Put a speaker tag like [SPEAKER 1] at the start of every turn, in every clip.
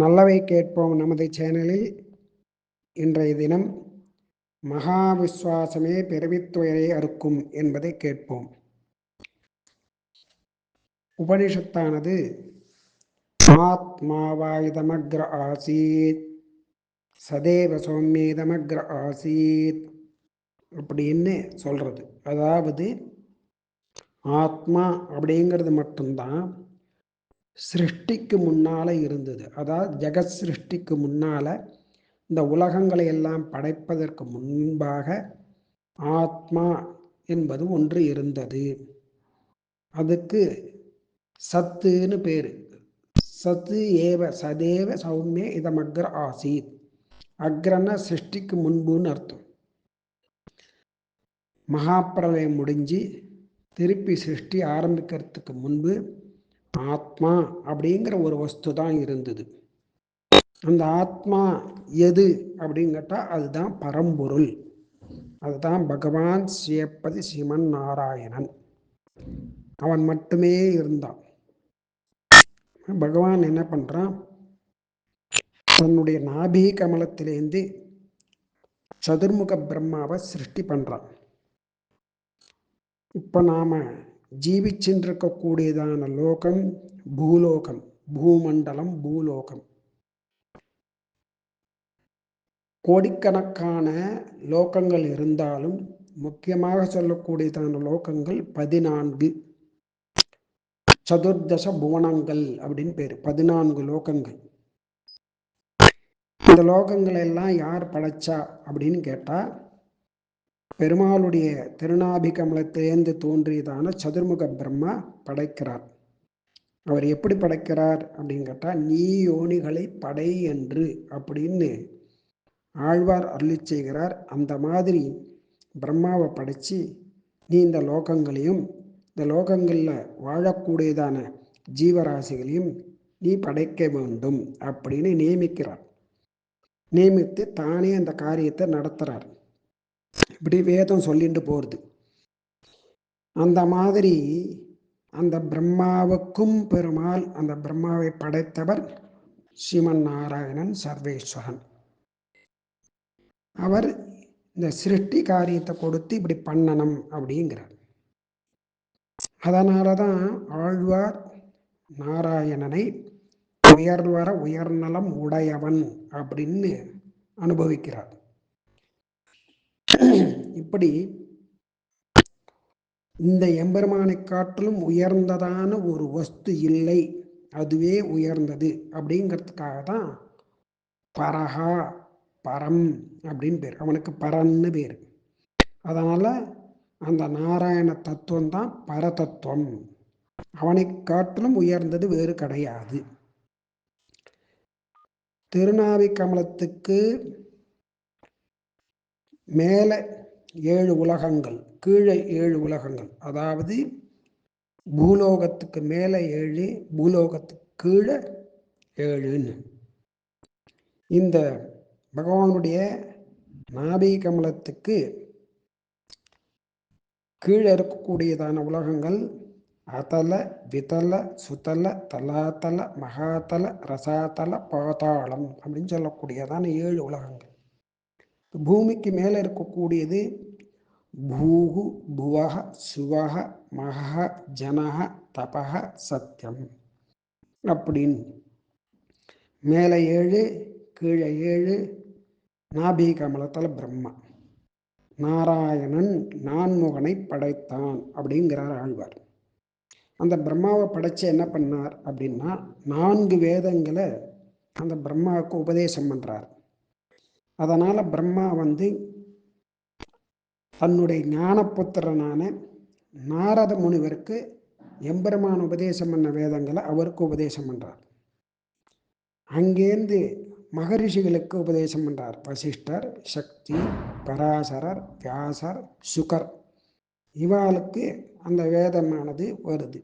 [SPEAKER 1] நல்லவை கேட்போம் நமது சேனலில். இன்றைய தினம் மகா விஸ்வாசமே அறுக்கும் என்பதை கேட்போம். உபனிஷத்தானது ஆத்மாவாயுதமக்ர ஆசீத் சதேவ சௌமியதமக்ர ஆசீத் அப்படின்னு சொல்றது. அதாவது ஆத்மா அப்படிங்கிறது மட்டும்தான் சிருஷ்டிக்கு முன்னால் இருந்தது. அதாவது ஜெகத் சிருஷ்டிக்கு முன்னால இந்த உலகங்களை எல்லாம் படைப்பதற்கு முன்பாக ஆத்மா என்பது ஒன்று இருந்தது. அதுக்கு சத்துன்னு பேர். சத்து ஏவ சதேவ சௌமிய இதமக்ர ஆசீத். அக்ரன சிருஷ்டிக்கு முன்புன்னு அர்த்தம். மகாப்பிரளயம் முடிஞ்சு திருப்பி சிருஷ்டி ஆரம்பிக்கிறதுக்கு முன்பு ஆத்மா அப்படிங்கிற ஒரு வஸ்து தான் இருந்தது. அந்த ஆத்மா எது அப்படின்னு கேட்டால் அதுதான் பரம்பொருள். அதுதான் பகவான் சேப்பதி சிவன் நாராயணன். அவன் மட்டுமே இருந்தான். பகவான் என்ன பண்றான்? தன்னுடைய நாபி கமலத்திலேருந்து சதுர்முக பிரம்மாவை சிருஷ்டி பண்றான். இப்போ நாம ஜீவிச்சென்றிருக்கக்கூடியதான லோகம் பூலோகம் பூமண்டலம் பூலோகம். கோடிக்கணக்கான லோகங்கள் இருந்தாலும் முக்கியமாக சொல்லக்கூடியதான லோகங்கள் பதினான்கு. சதுர்தச புவனங்கள் அப்படின்னு பேர் பதினான்கு லோகங்கள். இந்த லோகங்கள் எல்லாம் யார் படைச்சா அப்படின்னு கேட்டால் பெருமாளுடைய திருநாபிகமலத்திலேந்து தோன்றியதான சதுர்முக பிரம்மா படைக்கிறார். அவர் எப்படி படைக்கிறார் அப்படின்னு கேட்டால் நீ யோனிகளை படை என்று அப்படின்னு ஆழ்வார் அருளி செய்கிறார். அந்த மாதிரி பிரம்மாவை படைச்சு நீ இந்த லோகங்களையும் இந்த லோகங்களில் வாழக்கூடியதான ஜீவராசிகளையும் நீ படைக்க வேண்டும் அப்படின்னு நியமிக்கிறார். நியமித்து தானே அந்த காரியத்தை நடத்துகிறார் இப்படி வேதம் சொல்லிட்டு போகிறது அந்த மாதிரி அந்த பிரம்மாவுக்கும் பெருமாள் அந்த பிரம்மாவை படைத்தவர் ஸ்ரீமன் நாராயணன் சர்வேஸ்வரன். அவர் இந்த சிருஷ்டி காரியத்தை கொடுத்து இப்படி பண்ணணும் அப்படிங்கிறார். அதனால தான் ஆழ்வார் நாராயணனை உயர்வர உயர்நலம் உடையவன் அப்படின்னு அனுபவிக்கிறார். இப்படி இந்த எம்பெருமானை காட்டிலும் உயர்ந்ததான ஒரு வஸ்து இல்லை அதுவே உயர்ந்தது அப்படிங்கிறதுக்காக தான் பரஹா பரம் அப்படின்னு பேர். அவனுக்கு பரன்னு பேர். அதனால அந்த நாராயண தத்துவம் தான் பரதத்துவம். அவனை காட்டிலும் உயர்ந்தது வேறு கிடையாது. திருநாவி கமலத்துக்கு மேலே ஏழு உலகங்கள் கீழே ஏழு உலகங்கள். அதாவது பூலோகத்துக்கு மேலே ஏழு பூலோகத்துக்கு கீழே ஏழுன்னு. இந்த பகவானுடைய நாபி கமலத்துக்கு கீழே இருக்கக்கூடியதான உலகங்கள் அதல விதல சுதல தலாத்தல மகாதல ரசாதல பாதாளம் அப்படின்னு சொல்லக்கூடியதான ஏழு உலகங்கள். பூமிக்கு மேலே இருக்கக்கூடியது பூகு புவக சுவக மக ஜனக தபக சத்தியம் அப்படின்னு மேலே ஏழு கீழே ஏழு நாபி கமலத்தில் பிரம்மா. நாராயணன் நான்முகனை படைத்தான் அப்படிங்கிறார் ஆழ்வார். அந்த பிரம்மாவை படைச்சு என்ன பண்ணார் அப்படின்னா நான்கு வேதங்களை அந்த பிரம்மாவுக்கு உபதேசம் பண்ணுறார் அதனால் பிரம்மா வந்து தன்னுடைய ஞானபுத்திரனான நாரத முனிவருக்கு எம்பெருமான் உபதேசம் பண்ண வேதங்களை அவருக்கு உபதேசம் பண்ணுறார் அங்கேருந்து மகரிஷிகளுக்கு உபதேசம் பண்ணுறார் வசிஷ்டர் சக்தி பராசரர் வியாசர் சுகர். இவாளுக்கு அந்த வேதமானது வருது.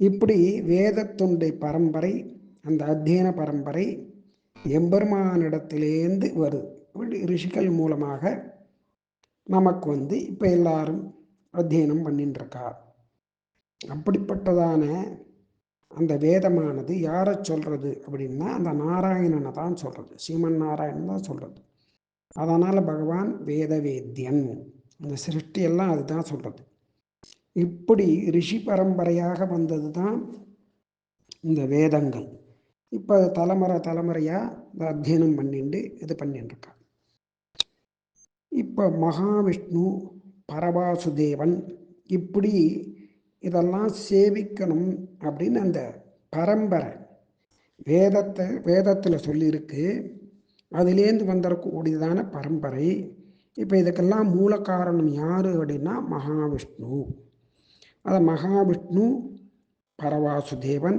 [SPEAKER 1] இப்படி வேதத்துண்டை பரம்பரை அந்த அத்தியன பரம்பரை எம்பெருமானிடத்திலேருந்து வருது. ரிஷிகள் மூலமாக நமக்கு வந்து இப்போ எல்லாரும் அத்தியனம் பண்ணிட்டு அப்படிப்பட்டதான அந்த வேதமானது யாரை சொல்கிறது அப்படின்னா அந்த நாராயணனை தான் சொல்கிறது சீமன் நாராயணன் தான் சொல்கிறது அதனால் பகவான் வேத வேத்தியன் அந்த சிருஷ்டியெல்லாம் அதுதான் சொல்கிறது இப்படி ரிஷி பரம்பரையாக வந்தது தான் இந்த வேதங்கள். இப்போ தலைமுறை தலைமுறையாக அத்தியனம் பண்ணிட்டு இது பண்ணிட்டுருக்கா இப்போ மகாவிஷ்ணு பரவாசுதேவன் இப்படி இதெல்லாம் சேவிக்கணும் அப்படின்னு அந்த பரம்பரை வேதத்தை வேதத்தில் சொல்லியிருக்கு அதுலேருந்து வந்துடக்கூடியதான பரம்பரை. இப்போ இதுக்கெல்லாம் மூல காரணம் யார் அப்படின்னா மகாவிஷ்ணு. அதை மகாவிஷ்ணு பரவாசுதேவன்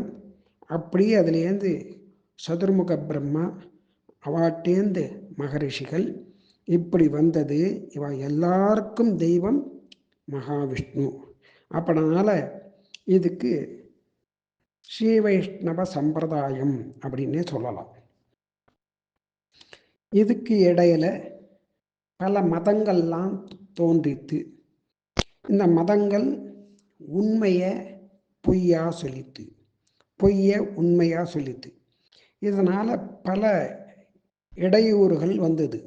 [SPEAKER 1] அப்படியே அதுலேருந்து சதுர்முக பிரம்மா அவாட்டேந்து மகரிஷிகள் இப்படி வந்தது. இவ எல்லாருக்கும் தெய்வம் மகாவிஷ்ணு. அப்படினால இதுக்கு ஸ்ரீ வைஷ்ணவ சம்பிரதாயம் அப்படின்னே சொல்லலாம். இதுக்கு இடையில பல மதங்கள்லாம் தோன்றித்து இந்த மதங்கள் உண்மையை பொய்யா சொல்லித்து பொய்ய உண்மையாக சொல்லிது இதனால் பல இடையூறுகள் வந்தது.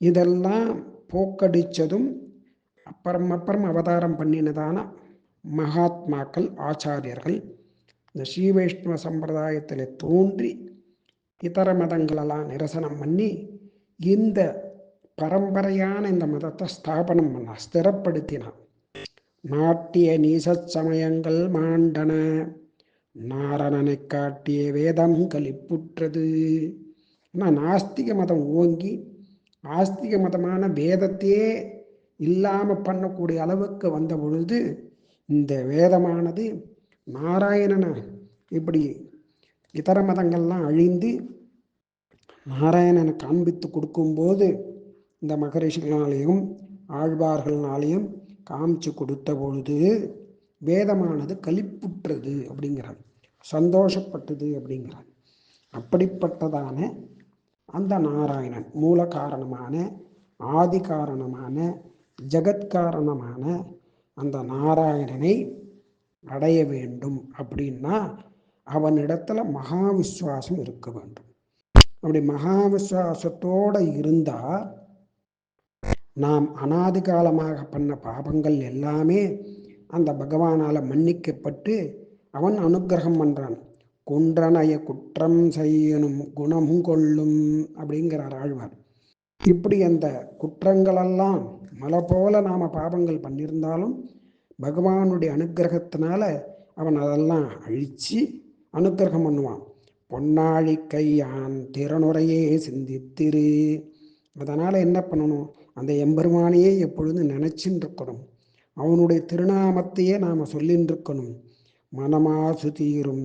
[SPEAKER 1] இதெல்லாம் போக்கடித்ததும் அப்புறம் அப்புறம் அவதாரம் பண்ணினதான மகாத்மாக்கள் ஆச்சாரியர்கள் இந்த ஸ்ரீ வைஷ்ணவ சம்பிரதாயத்தில் தோன்றி இதர மதங்களெல்லாம் நிரசனம் பண்ணி இந்த பரம்பரையான இந்த மதத்தை ஸ்தாபனம் பண்ணான் ஸ்திரப்படுத்தினான் நாட்டிய நீச சமயங்கள் மாண்டன. நாரணனை காட்டிய வேதம் கலிப்புற்றது ஆனால் நாஸ்திக மதம் ஓங்கி ஆஸ்திக மதமான வேதத்தையே இல்லாமல் பண்ணக்கூடிய அளவுக்கு வந்த பொழுது இந்த வேதமானது நாராயணனை இப்படி இதர மதங்கள்லாம் அழிந்து நாராயணனை காண்பித்து கொடுக்கும்போது இந்த மகரிஷிகளாலேயும் ஆழ்வார்களாலேயும் காமிச்சு கொடுத்த பொழுது வேதமானது கலிப்புற்றது அப்படிங்கிறார் சந்தோஷப்பட்டது அப்படிங்கிறார். அப்படிப்பட்டதான அந்த நாராயணன் மூல காரணமான ஆதி காரணமான ஜகத்காரணமான அந்த நாராயணனை அடைய வேண்டும் அப்படின்னா அவனிடத்துல மகா விஸ்வாசம் இருக்க வேண்டும். அப்படி மகா விஸ்வாசத்தோடு இருந்தால் நாம் அனாதி காலமாக பண்ண பாபங்கள் எல்லாமே அந்த பகவானால் மன்னிக்கப்பட்டு அவன் அனுகிரகம் பண்ணுறான் குன்றனைய குற்றம் செய்யணும் குணம் கொள்ளும் அப்படிங்கிறார் ஆழ்வார். இப்படி அந்த குற்றங்களெல்லாம் மலை போல நாம் பாபங்கள் பண்ணியிருந்தாலும் பகவானுடைய அனுகிரகத்தினால அவன் அதெல்லாம் அழித்து அனுகிரகம் பண்ணுவான். பொன்னாழி கையான் திறனுரையே சிந்தித்திரு. அதனால் என்ன பண்ணணும்? அந்த எம்பெருமானையே எப்பொழுதும் நினச்சின்னு இருக்கணும் அவனுடைய திருநாமத்தையே நாம் சொல்லின்னு இருக்கணும் மனமாசு தீரும்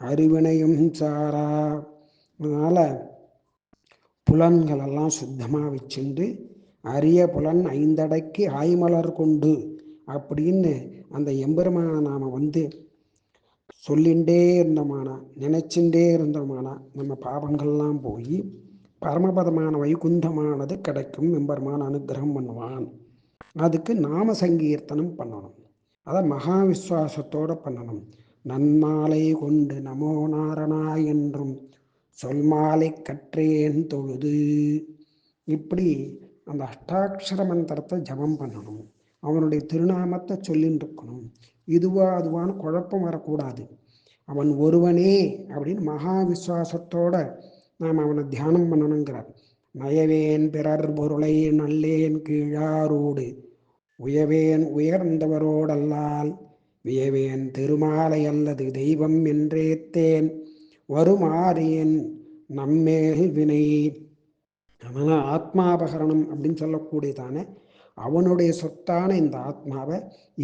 [SPEAKER 1] அறிவினையும் சாரா. அதனால் புலன்களெல்லாம் சுத்தமாக வச்சுண்டு அரிய புலன் ஐந்தடைக்கு ஆய்மலர் கொண்டு அப்படின்னு அந்த எம்பெருமான நாம் வந்து சொல்லிண்டே இருந்தோமானா நினைச்சுட்டே இருந்தோமானா நம்ம பாவங்கள்லாம் போய் பரமபதமான வைகுந்தமானது கிடைக்கும் எம்பெருமான் அனுகிரகம் பண்ணுவான். அதுக்கு நாம சங்கீர்த்தனம் பண்ணணும். அதை மகா விஸ்வாசத்தோடு பண்ணணும். நன்மாலை கொண்டு நமோ நாரணா என்றும் சொல் மாலை கற்றேன் தொழுது. இப்படி அந்த அஷ்டாட்சர மந்திரத்தை ஜபம் பண்ணணும். அவனுடைய திருநாமத்தை சொல்லின்னு இருக்கணும். இதுவா அதுவான்னு குழப்பம் வரக்கூடாது. அவன் ஒருவனே அப்படின்னு மகாவிஸ்வாசத்தோட நாம் அவனை தியானம் பண்ணணுங்கிறார். நயவேன் பிறர் பொருளை நல்லேன் கீழாரோடு. உயவேன் உயர்ந்தவரோடல்லால் வியவேன் திருமாலை அல்லது தெய்வம் என்றேத்தேன் வருமாறியன் நம்மேல் வினை. அதனால் ஆத்மாபகரணம் அப்படின்னு சொல்லக்கூடியதான அவனுடைய சொத்தான இந்த ஆத்மாவை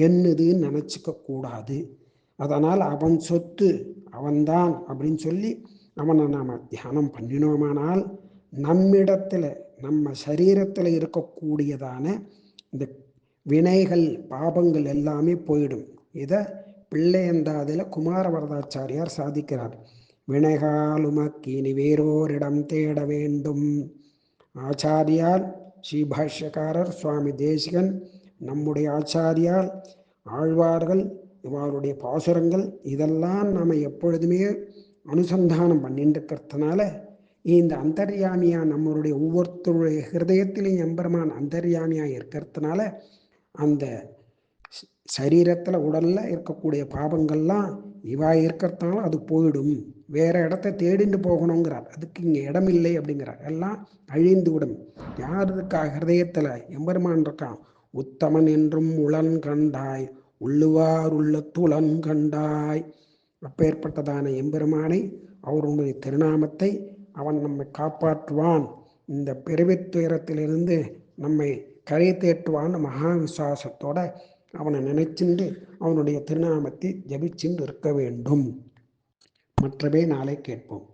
[SPEAKER 1] என்னதுன்னு நினச்சிக்க கூடாது. அதனால் அவன் சொத்து அவன்தான் அப்படின்னு சொல்லி அவனை நாம் தியானம் பண்ணினோமானால் நம்மிடத்தில் நம்ம சரீரத்தில் இருக்கக்கூடியதான இந்த வினைகள் பாபங்கள் எல்லாமே போயிடும். இதை பிள்ளையந்தாதில் குமாரவரதாச்சாரியார் சாதிக்கிறார். வினைகாலுமக்கு இனி வேறோரிடம் தேட வேண்டும். ஆச்சாரியால் ஸ்ரீபாஷ்யக்காரர் சுவாமி தேசிகன் நம்முடைய ஆச்சாரியால் ஆழ்வார்கள் இவருடைய பாசுரங்கள் இதெல்லாம் நாம் எப்பொழுதுமே அனுசந்தானம் பண்ணிட்டு இருக்கிறதுனால இந்த அந்தர்யாமியா நம்மளுடைய ஒவ்வொருத்தருடைய ஹிருதயத்திலையும் எம்பெருமான் அந்தர்யாமியா இருக்கிறதுனால அந்த சரீரத்தில் உடலில் இருக்கக்கூடிய பாவங்கள்லாம் இவா இருக்கிறதுனால அது போயிடும். வேற இடத்த தேடிண்டு போகணுங்கிறார். அதுக்கு இங்கே இடம் இல்லை அப்படிங்கிறார். எல்லாம் அழிந்து விடும் யார் இருக்கா? ஹிருதயத்தில் எம்பெருமான் இருக்கான். உத்தமன் என்றும் உளன் கண்டாய் உள்ளுவார் உள்ள துளன் கண்டாய். அப்பேற்பட்டதான எம்பெருமானை அவருடைய திருநாமத்தை அவன் நம்மை காப்பாற்றுவான். இந்த பிறவித் துயரத்திலிருந்து நம்மை கரை தேட்டுவான்னு மகா விசுவாசத்தோட அவனை நினைச்சுண்டு அவனுடைய திருநாமத்தை ஜபிச்சுண்டு இருக்க வேண்டும். மற்றவே நாளை கேட்போம்.